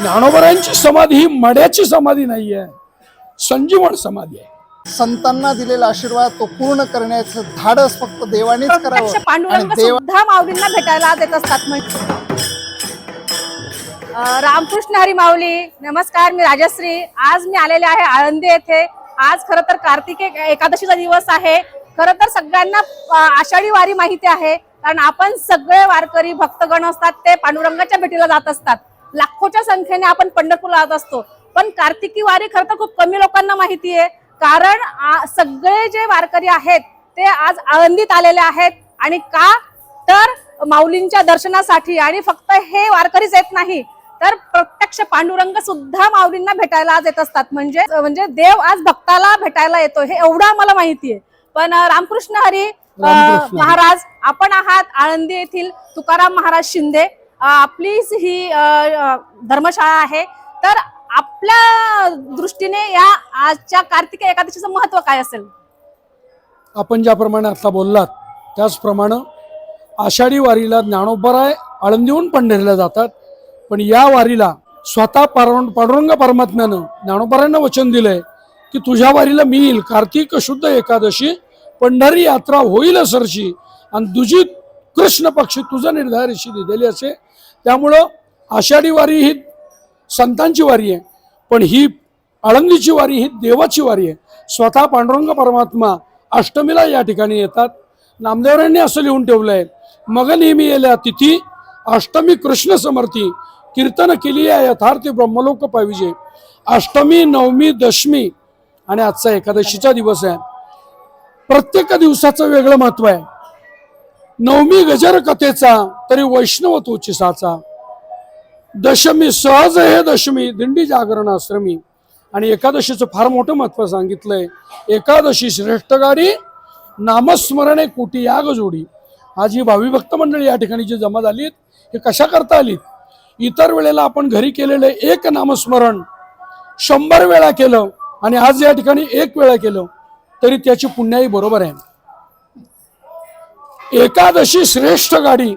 ज्ञानोबरांची समाधी ही मड्याची समाधी नाही आहे संजीवन समाधी आहे. संतांना दिलेला आशीर्वाद तो पूर्ण करण्याचं धाडस फक्त देवानेच प्रत्यक्ष करावं. पांडुरंग आणि देव सुद्धा माऊलींना भेटायला आज येत असतात म्हणजे. अं, रामकृष्ण हरी माऊली नमस्कार मी राजश्री. आज मी आलेले आहे आळंदी येथे. आज खरं तर कार्तिक एक- एकादशीचा दिवस आहे. खरं तर सगळ्यांना अं, आषाढी वारी माहिती आहे. कारण आपण सगळे वारकरी भक्तगण असतात ते पांडुरंगाच्या भेटीला जात असतात. लाखोच्या संख्येने आपण पंढरपूरला जात असतो. पण कार्तिकी वारी खरं तर खूप कमी लोकांना माहिती आहे कारण सगळे जे वारकरी आहेत ते आज आळंदीत आलेले आहेत. आणि का? तर माऊलींच्या दर्शनासाठी. आणि फक्त हे वारकरीच येत नाही. तर प्रत्यक्ष पांडुरंग सुद्धा माऊलींना भेटायला आज येत असतात. म्हणजे म्हणजे देव आज भक्ताला भेटायला येतो. हे एवढं आम्हाला माहिती आहे पण रामकृष्ण हरी. महाराज आपण आहात आळंदी येथील तुकाराम महाराज शिंदे. आपलीच ही धर्मशाळा आहे. तर आपल्या दृष्टीने या आजच्या कार्तिक एकादशीचं महत्त्व काय असेल? आपण ज्याप्रमाणे आता बोललात त्याचप्रमाणे आषाढी वारीला ज्ञानोबराय आळंदीहून पंढरीला जातात. पण या वारीला स्वतः पारं पांडुरंग परमात्म्यानं ज्ञानोबरांना वचन दिलंय की तुझ्या वारीला मी येईल. कार्तिक शुद्ध एकादशी पंढरी यात्रा होईल सरशी आणि तुझी कृष्ण पक्षी तुझं निर्धारिशी दिलेली असे त्यामुळं आषाढी वारी ही संतांची वारी आहे पण ही आळंदीची वारी ही देवाची वारी आहे. स्वतः पांडुरंग परमात्मा अष्टमीला या ठिकाणी येतात. नामदेवरांनी असं लिहून ठेवलं आहे मग नेहमी येल्या तिथी अष्टमी कृष्ण समर्थी कीर्तन केली आहे यथार्थी ब्रह्मलोक पाहिजे. अष्टमी नवमी दशमी आणि आजचा एकादशीचा दिवस आहे. प्रत्येक दिवसाचं वेगळं महत्त्व आहे. नवमी गजर कथेचा तरी वैष्णव तुचिसाचा दशमी सहज हे दशमी दिंडी जागरण आश्रमी. आणि एकादशीचं फार मोठं महत्त्व सांगितलंय. एकादशी श्रेष्ठ गाडी नामस्मरणे कुटी याग जोडी. आज ही भावी भक्त मंडळी या ठिकाणी जी जमा झालीत हे कशा करता आलीत? इतर वेळेला आपण घरी केलेलं एक नामस्मरण शंभर वेळा केलं आणि आज या ठिकाणी एक वेळा केलं तरी त्याची पुण्याही बरोबर आहे. एकादशी श्रेष्ठ गाडी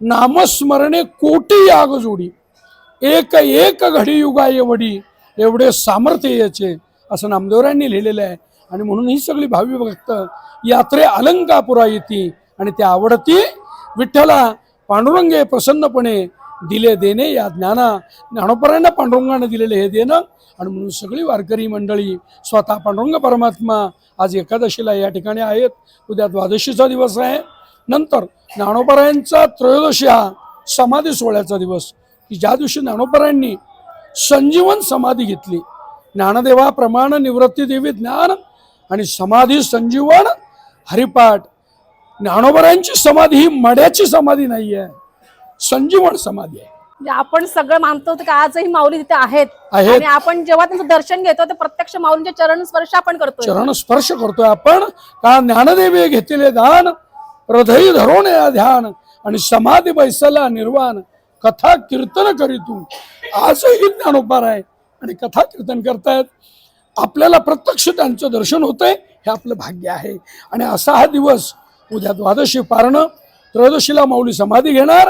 नामस्मरणे कोटी याग जोडी एक एक घडी युगा एवढी एवढे सामर्थ्य याचे असं नामदेवरांनी लिहिलेलं आहे. आणि म्हणून ही सगळी भावी भक्त यात्रे अलंकापुरा येते आणि त्या आवडती विठ्ठला पांडुरंगे प्रसन्नपणे दिले देणे या ज्ञाना ज्ञानोपरांना पांडुरंगाने दिलेले हे देणं. आणि म्हणून सगळी वारकरी मंडळी स्वतः पांडुरंग परमात्मा आज एकादशीला या ठिकाणी आहेत. उद्या द्वादशीचा दिवस आहे. नंतर ज्ञानोपरायांचा त्रयोदशी हा समाधी सोहळ्याचा दिवस. की ज्या दिवशी ज्ञानोपरायांनी संजीवन समाधी घेतली ज्ञानदेवाप्रमाणे निवृत्ती देवी ज्ञान आणि समाधी संजीवन हरिपाठ. ज्ञानोबरांची समाधी ही मड्याची समाधी नाही आहे संजीवन समाधी आहे. म्हणजे आपण सगळं मानतो की आजही माऊली तिथे आहेत. आणि आपण जेव्हा त्यांचं दर्शन घेतो ते प्रत्यक्ष माऊलींचे चरण स्पर्श आपण करतो चरण स्पर्श करतोय आपण. का ज्ञानदेवी घेतले दान हृदय धरून या ध्यान आणि समाधी बैसला निर्वाण. कथा कीर्तन करीतून आजही ज्ञानोपार आहे आणि कथा कीर्तन करतायत. आपल्याला प्रत्यक्ष त्यांचं दर्शन होतंय हे आपलं भाग्य आहे. आणि असा हा दिवस उद्या द्वादशी पारणं त्रयोदशीला माऊली समाधी घेणार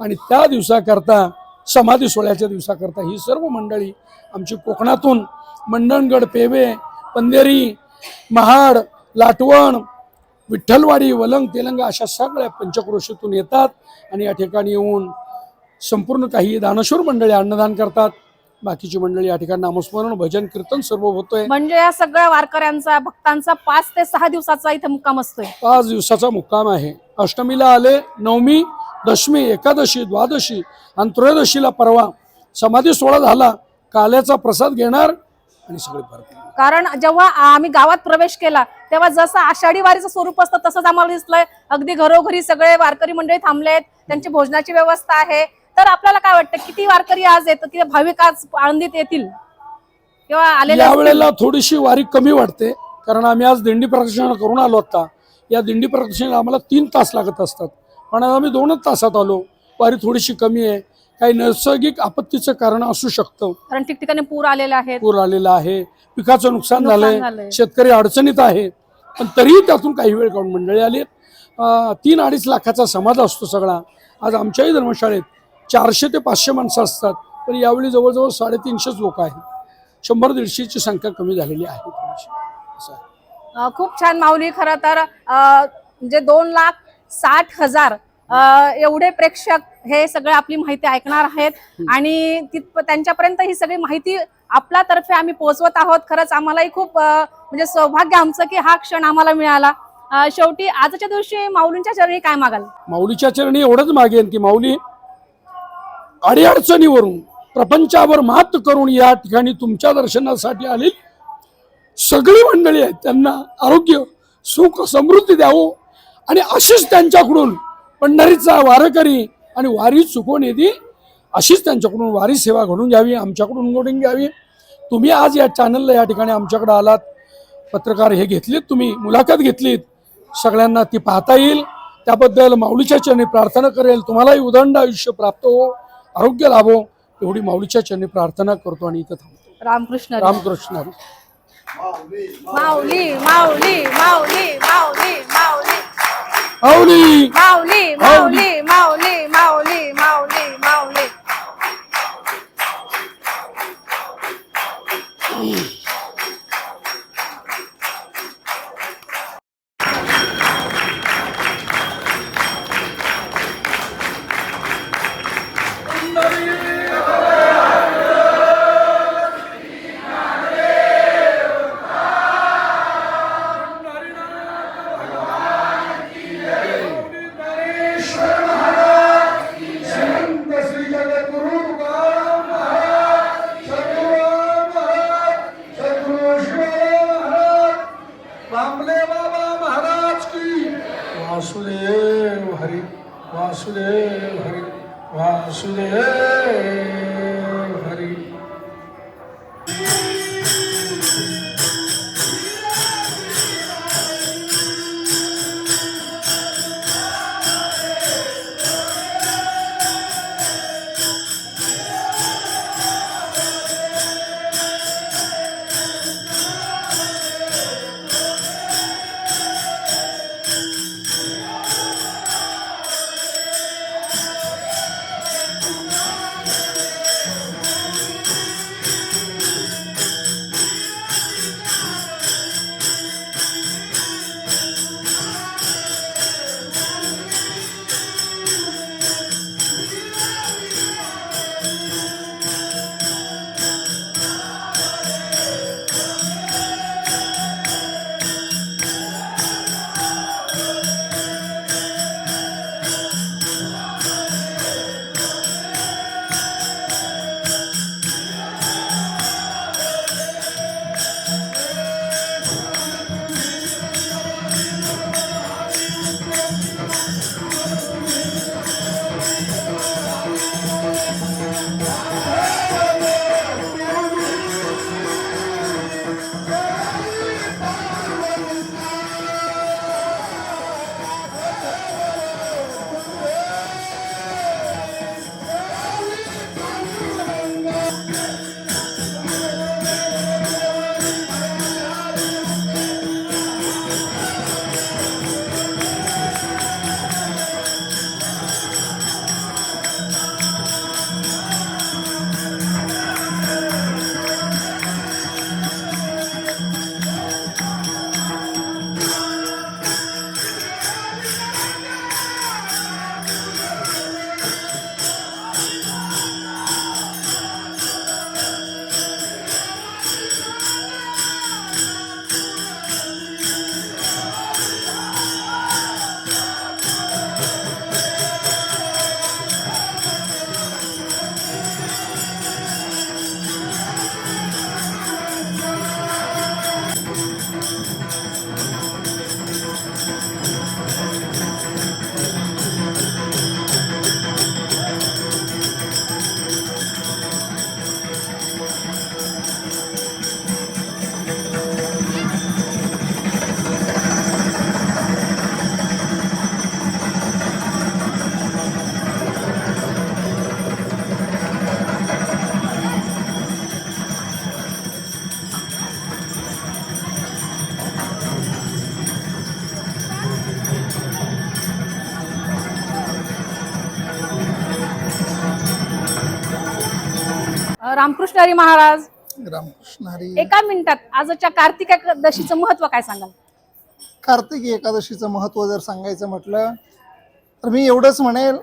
आणि त्या दिवसाकरता समाधी सोहळ्याच्या दिवसाकरता ही सर्व मंडळी आमची कोकणातून मंडणगड पेवे पंधेरी महाड लाटवण विठ्ठलवाडी वलंग तेलंगा अशा सगळ्या पंचक्रोशीतून येतात आणि या ठिकाणी येऊन संपूर्ण काही दानशूर मंडळी अन्नदान करतात. बाकीची मंडळी या ठिकाणी नामस्मरण भजन कीर्तन सर्व होतोय. म्हणजे या सगळ्या वारकऱ्यांचा भक्तांचा पाच ते सहा दिवसाचा इथे मुक्काम असतोय. पाच दिवसाचा मुक्काम आहे. अष्टमीला आले नवमी दशमी एकादशी द्वादशी आणि त्रयोदशीला परवा समाधी सोहळा झाला. काल्याचा प्रसाद घेणार आणि सगळे परत कारण जेव्हा आम्ही गावात प्रवेश केला तेव्हा जसं आषाढी वारीचं स्वरूप असतं तसंच आम्हाला दिसलंय. अगदी घरोघरी सगळे वारकरी मंडळी थांबलेत त्यांची भोजनाची व्यवस्था आहे. तर आपल्याला काय वाटतं किती वारकरी आज येतात किती भाविक आज आळंदीत येतील? किंवा आलेले या? वेळेला थोडीशी वारी कमी वाटते कारण आम्ही आज दिंडी प्रदक्षिणा करून आलो आता. या दिंडी प्रदक्षिणेला आम्हाला तीन तास लागत असतात. पण आज आम्ही दोनच तासात आलो. वारी थोडीशी कमी आहे. काही नैसर्गिक आपत्तीचं कारण असू शकतं. कारण ठिकठिकाणी पूर आलेले आहेत. पूर आलेला आहे. पिकाचं नुकसान झालंय. झालंय. शेतकरी अडचणीत आहे. पण तरीही त्यातून काही वेळ काढून मंडळी आली. तीन अडीच लाखाचा समाज असतो सगळा. आज आमच्याही धर्मशाळेत चारशे ते पाचशे माणसं असतात. पण यावेळी जवळजवळ साडेतीनशेच लोक आहेत. शंभर दीडशेची संख्या कमी झालेली आहे. थोडीशी. असं आहे. अ, खूप छान माऊली. खरं तर अ, म्हणजे दोन लाख साठ हजार एवढे प्रेक्षक हे सगळे आपली माहिती ऐकणार आहेत. आणि तिथ त्यांच्यापर्यंत ही सगळी माहिती आपल्या तर्फे आम्ही पोहोचवत आहोत. खरंच आम्हालाही खूप म्हणजे सौभाग्य आमचं की हा क्षण आम्हाला मिळाला. शेवटी आजच्या दिवशी माऊलींच्या चरणी काय मागाल? माऊलीच्या चरणी एवढंच मागेन की माऊली अडीअडचणीवरून प्रपंचावर मात करून या ठिकाणी तुमच्या दर्शनासाठी आली सगळी मंडळी आहेत. त्यांना आरोग्य सुख समृद्धी द्यावं आणि अशीच त्यांच्याकडून पंढरीचा वारकरी आणि वारी चुकवून येते अशीच त्यांच्याकडून वारी सेवा घडून घ्यावी आमच्याकडून घडून घ्यावी. तुम्ही आज या चॅनलला या ठिकाणी आमच्याकडे आलात पत्रकार हे घेतलीत तुम्ही मुलाखत घेतलीत सगळ्यांना ती पाहता येईल. त्याबद्दल माऊलीच्या चरणी प्रार्थना करेल तुम्हालाही उदंड आयुष्य प्राप्त हो आरोग्य लाभो एवढी माऊलीच्या चरणी प्रार्थना करतो आणि इथं थांबतो. रामकृष्ण. रामकृष्ण माऊली माऊली माऊली माऊली माऊली. माऊली. माऊली माऊली माऊली. रामकृष्ण हरी महाराज. रामकृष्ण हरी. एका मिनिटात आजच्या कार्तिक एकादशीचं महत्त्व काय सांगाल? कार्तिकी एकादशीचं महत्त्व जर सांगायचं म्हटलं तर मी एवढंच म्हणेल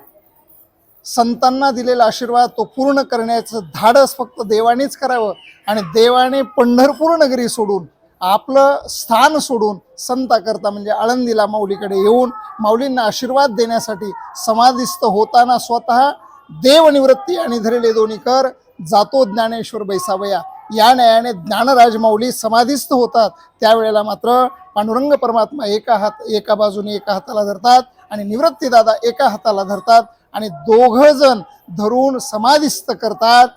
संतांना दिलेला आशीर्वाद तो पूर्ण करण्याचं धाडस फक्त देवानेच करावं आणि देवाने पंढरपूर नगरी सोडून आपलं स्थान सोडून संताकरता म्हणजे आळंदीला माऊलीकडे येऊन माऊलींना आशीर्वाद देण्यासाठी समाधिस्थ होताना स्वतः देवनिवृत्ती आणि धरले दोन्ही कर जातो ज्ञानेश्वर बैसावया. या न्यायाने ज्ञानराज माऊली समाधिस्थ होतात. त्यावेळेला मात्र पांडुरंग परमात्मा एका हात एका बाजूने एका हाताला धरतात आणि निवृत्तीदादा एका हाताला धरतात आणि दोघंजण धरून समाधिस्थ करतात.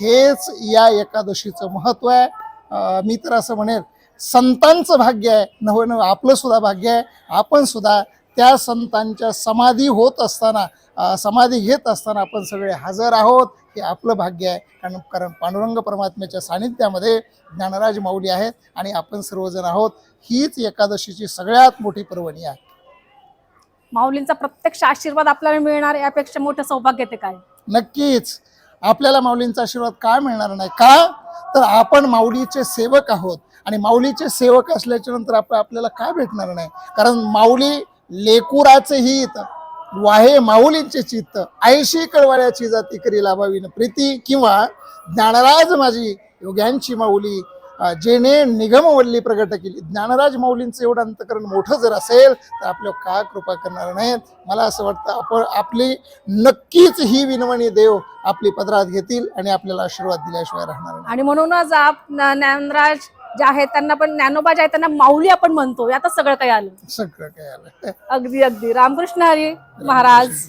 हेच या एकादशीचं महत्त्व आहे. मी तर असं म्हणेल संतांचं भाग्य आहे. नवं नवं आपलं सुद्धा भाग्य आहे. आपण सुद्धा त्या संतांच्या समाधी होत असताना समाधी घेत असताना आपण सगळे हजर आहोत हे आपलं भाग्य आहे. कारण कारण पांडुरंग परमात्म्याच्या सानिध्यामध्ये ज्ञानराज माऊली आहेत आणि आपण सर्वजण आहोत. हीच एकादशीची सगळ्यात मोठी पर्वणी आहे. माऊलींचा प्रत्यक्ष आशीर्वाद आपल्याला मिळणार यापेक्षा मोठं सौभाग्य ते काय? नक्कीच. आपल्याला माऊलींचा आशीर्वाद का मिळणार नाही? का? तर आपण माऊलीचे सेवक आहोत. आणि माऊलीचे सेवक असल्याच्या नंतर आप आपल्याला काय भेटणार नाही? कारण माऊली लेकुराचे हित वाहे माऊलींचे चित्त. ऐशी कळवाऱ्याची जाती करी लाभावीन प्रीती किंवा ज्ञानराज माझी योग्यांची माऊली. जेणे निगमवल्ली प्रगट केली. ज्ञानराज माऊलींचं एवढं अंतकरण मोठं जर असेल तर आपल्या का कृपा करणार नाहीत? मला असं वाटतं आपण आपली नक्कीच ही विनवणी देव आपली पदरात घेतील आणि आपल्याला आशीर्वाद दिल्याशिवाय राहणार आणि म्हणूनच आप ज्ञानराज ज्या आहेत त्यांना पण ज्ञानोबा ज्या आहेत त्यांना माऊली आपण म्हणतो आता सगळं काही आलं. सगळं काय आलं. अगदी अगदी. रामकृष्ण हरी महाराज.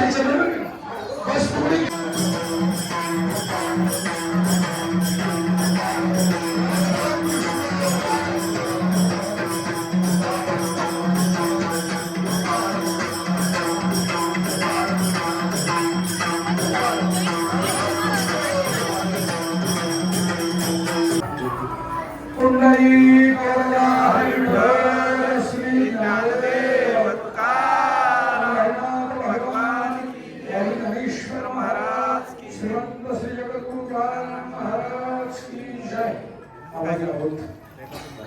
হিসেবে